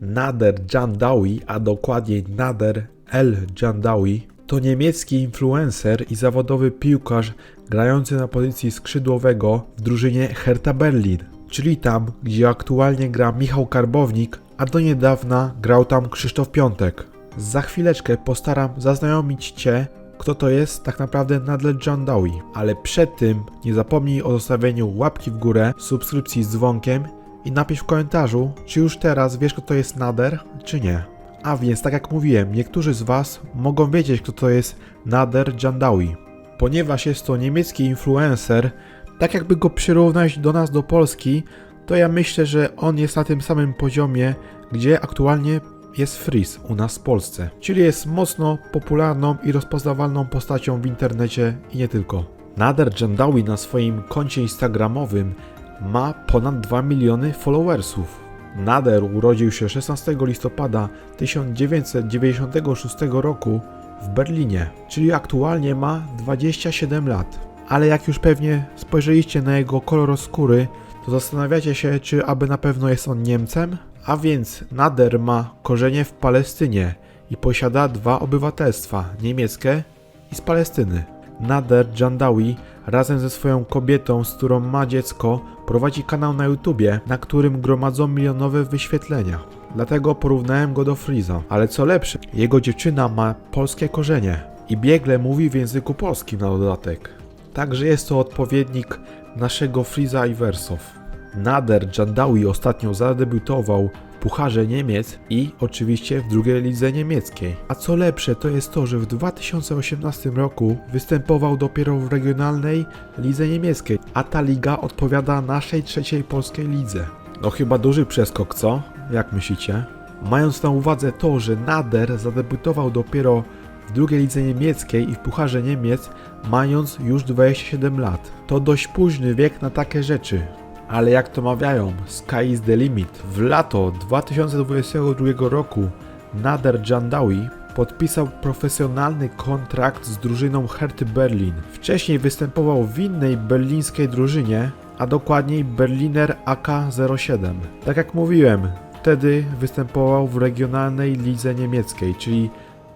Nader Jandawi, a dokładniej Nader El Jandawi, to niemiecki influencer i zawodowy piłkarz grający na pozycji skrzydłowego w drużynie Hertha Berlin, czyli tam, gdzie aktualnie gra Michał Karbownik, a do niedawna grał tam Krzysztof Piątek. Za chwileczkę postaram zaznajomić Cię, kto to jest tak naprawdę Nadler Jandawi, ale przed tym nie zapomnij o zostawieniu łapki w górę, subskrypcji z dzwonkiem i napisz w komentarzu, czy już teraz wiesz kto to jest Nader, czy nie. A więc, tak jak mówiłem, niektórzy z Was mogą wiedzieć, kto to jest Nader Jandawi. Ponieważ jest to niemiecki influencer, tak jakby go przyrównać do nas, do Polski, to ja myślę, że on jest na tym samym poziomie, gdzie aktualnie jest Freeze u nas w Polsce. Czyli jest mocno popularną i rozpoznawalną postacią w internecie i nie tylko. Nader Jandawi na swoim koncie instagramowym ma ponad 2 miliony followersów. Nader urodził się 16 listopada 1996 roku w Berlinie, czyli aktualnie ma 27 lat. Ale jak już pewnie spojrzeliście na jego kolor skóry, to zastanawiacie się, czy aby na pewno jest on Niemcem? A więc Nader ma korzenie w Palestynie i posiada dwa obywatelstwa, niemieckie i z Palestyny. Nader Jandawi razem ze swoją kobietą, z którą ma dziecko, prowadzi kanał na YouTubie, na którym gromadzą milionowe wyświetlenia. Dlatego porównałem go do Freeza. Ale co lepsze, jego dziewczyna ma polskie korzenie i biegle mówi w języku polskim na dodatek. Także jest to odpowiednik naszego Freeza i Wersow. Nader Jandawi ostatnio zadebiutował Pucharze Niemiec i oczywiście w drugiej lidze niemieckiej. A co lepsze to jest to, że w 2018 roku występował dopiero w regionalnej lidze niemieckiej, a ta liga odpowiada naszej trzeciej polskiej lidze. No chyba duży przeskok, co? Jak myślicie? Mając na uwadze to, że Nader zadebiutował dopiero w drugiej lidze niemieckiej i w Pucharze Niemiec, mając już 27 lat. To dość późny wiek na takie rzeczy. Ale jak to mawiają, sky is the limit. W lato 2022 roku Nader Jandawi podpisał profesjonalny kontrakt z drużyną Herty Berlin. Wcześniej występował w innej berlińskiej drużynie, a dokładniej Berliner AK-07. Tak jak mówiłem, wtedy występował w regionalnej lidze niemieckiej, czyli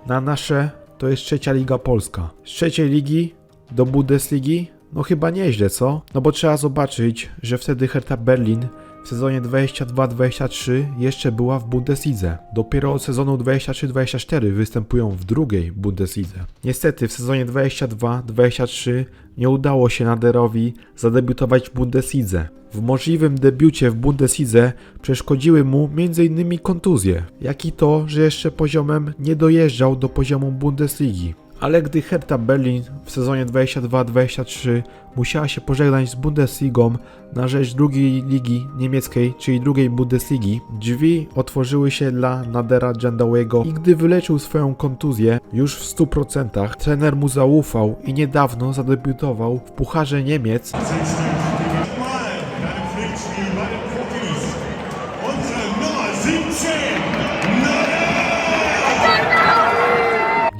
na nasze to jest trzecia liga polska. Z trzeciej ligi do Bundesligi? No chyba nieźle, co? No bo trzeba zobaczyć, że wtedy Hertha Berlin w sezonie 22-23 jeszcze była w Bundeslidze. Dopiero od sezonu 23-24 występują w drugiej Bundeslidze. Niestety w sezonie 22-23 nie udało się Naderowi zadebiutować w Bundeslidze. W możliwym debiucie w Bundeslidze przeszkodziły mu m.in. kontuzje, jak i to, że jeszcze poziomem nie dojeżdżał do poziomu Bundesligi. Ale gdy Hertha Berlin w sezonie 22-23 musiała się pożegnać z Bundesligą na rzecz drugiej ligi niemieckiej, czyli drugiej Bundesligi, drzwi otworzyły się dla Nadera Jandawiego i gdy wyleczył swoją kontuzję już w 100%, trener mu zaufał i niedawno zadebiutował w Pucharze Niemiec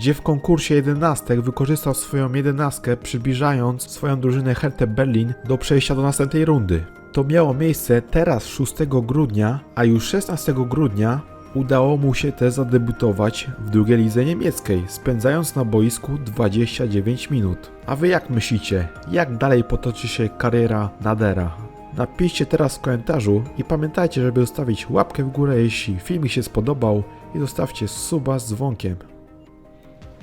gdzie w konkursie jedenastek wykorzystał swoją jedenastkę, przybliżając swoją drużynę Hertha Berlin do przejścia do następnej rundy. To miało miejsce teraz 6 grudnia, a już 16 grudnia udało mu się też zadebiutować w drugiej lidze niemieckiej, spędzając na boisku 29 minut. A wy jak myślicie, jak dalej potoczy się kariera Nadera? Napiszcie teraz w komentarzu i pamiętajcie, żeby zostawić łapkę w górę, jeśli filmik się spodobał i zostawcie suba z dzwonkiem.